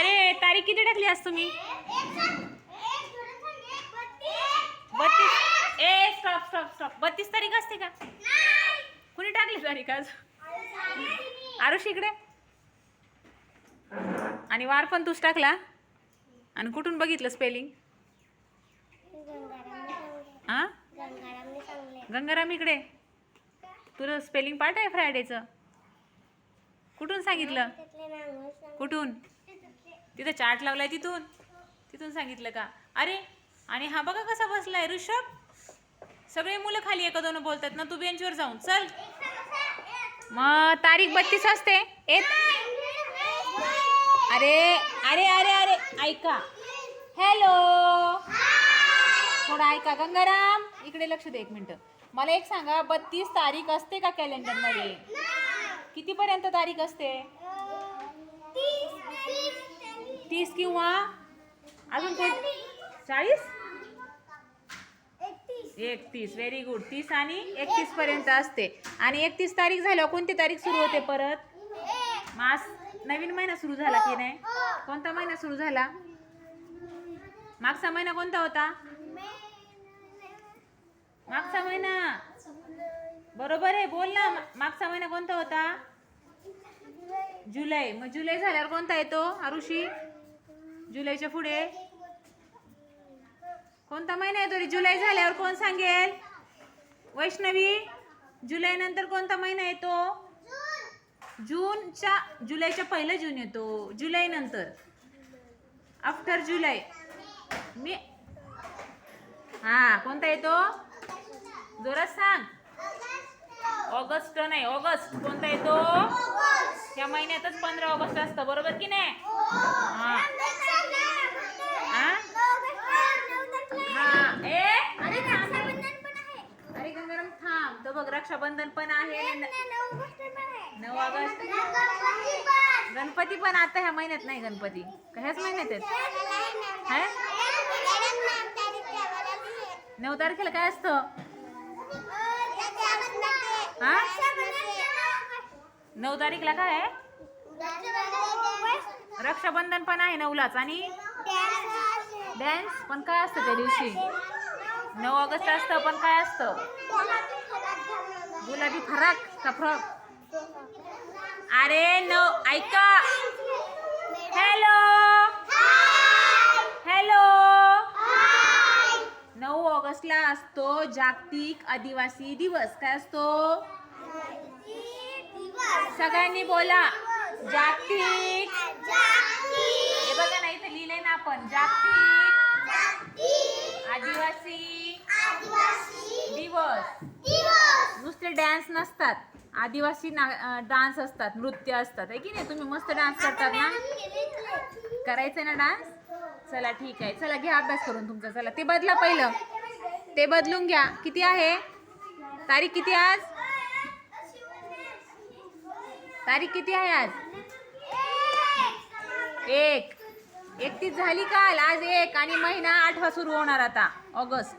अरे तारीख किती टाकली आज तुम्ही? बत्तीस. ए स्टॉप स्टॉप स्टॉप बत्तीस तारीख असते का? कुणी टाकली तारीख आज? आरुष इकडे. आणि वार पण तूच टाकला. आणि कुठून बघितलं स्पेलिंग हा गंगाराम इकडे. तुला स्पेलिंग पाठ आहे फ्रायडेचं कुठून सांगितलं? कुठून? तिथं चार्ट लावलाय तिथून. तिथून सांगितलं का? अरे आणि हा बघा कसा बसलाय ऋषभ. सगळे मुलं खाली एका दोन बोलतात ना तू बेंचवर जाऊन चल. मग तारीख बत्तीस असते. येत. अरे अरे अरे अरे ऐका. हॅलो थोडं ऐका गंगाराम. इकडे लक्ष दे एक मिनिट. मला एक सांगा बत्तीस तारीख असते का कॅलेंडरमध्ये कितीपर्यंत तारीख असते? तीस किंवा अजून कोण चाळीस? एकतीस. व्हेरी गुड तीस आणि एकतीस पर्यंत असते. आणि एकतीस तारीख झाल्यावर कोणती तारीख सुरू होते परत? मास. नवीन महिना सुरू झाला की नाही? कोणता महिना सुरू झाला? मागचा महिना कोणता होता? मागचा महिना. बरोबर आहे. बोल ना. मागचा महिना कोणता होता? जुलै. मग जुलै झाल्यावर कोणता येतो? आरुषी जुलैच्या पुढे? कोणता महिना येतो रे जुलै झाल्यावर कोण सांगेल? वैष्णवी जुलै नंतर कोणता महिना येतो जूनच्या जुलैच्या पहिलं जून येतो. जुलै नंतर. आफ्टर जुलै. मी हा कोणता येतो जोरात सांग. ऑगस्ट नाही ऑगस्ट. कोणता येतो या महिन्यातच पंधरा ऑगस्ट असतं बरोबर की नाही? हा. हा हा ए अरे थांब. अरे गंगाराम थांब तो बघ रक्षाबंधन पण आहे. नऊ ऑगस्ट गणपती पण आता ह्या महिन्यात नाही गणपती. ह्याच महिन्यात आहेत? है? नऊ तारखेला काय असतं? हा? नऊ तारीखला काय आहे? रक्षाबंधन पण आहे नऊलाच. आणि? डॅन्स पण काय असतं त्या दिवशी? नऊ ऑगस्ट असतं पण काय असतं? गुलाबी फराक का फ्रॉक? अरे नऊ ऐका. हॅलो हॅलो नऊ ऑगस्टला असतो जागतिक आदिवासी दिवस. काय असतो? सगळ्यांनी बोला. जागतिक. हे बघा ना इथे लिहिलंय ना आपण. जागतिक आदिवासी दिवस. नुसते डान्स नसतात. आदिवासी डान्स असतात नृत्य असतात. आहे की नाही? तुम्ही मस्त डान्स करतात ना? करायचंय ना डान्स चला ठीक आहे. चला घ्या अभ्यास करून तुमचा. चला ते बदला पहिलं. ते बदलून घ्या. किती आहे? तारीख किती आज? तारीख किती आहे आज? एक. एकतीस झाली काल. आज एक आणि महिना आठवा सुरू होणार आता. ऑगस्ट.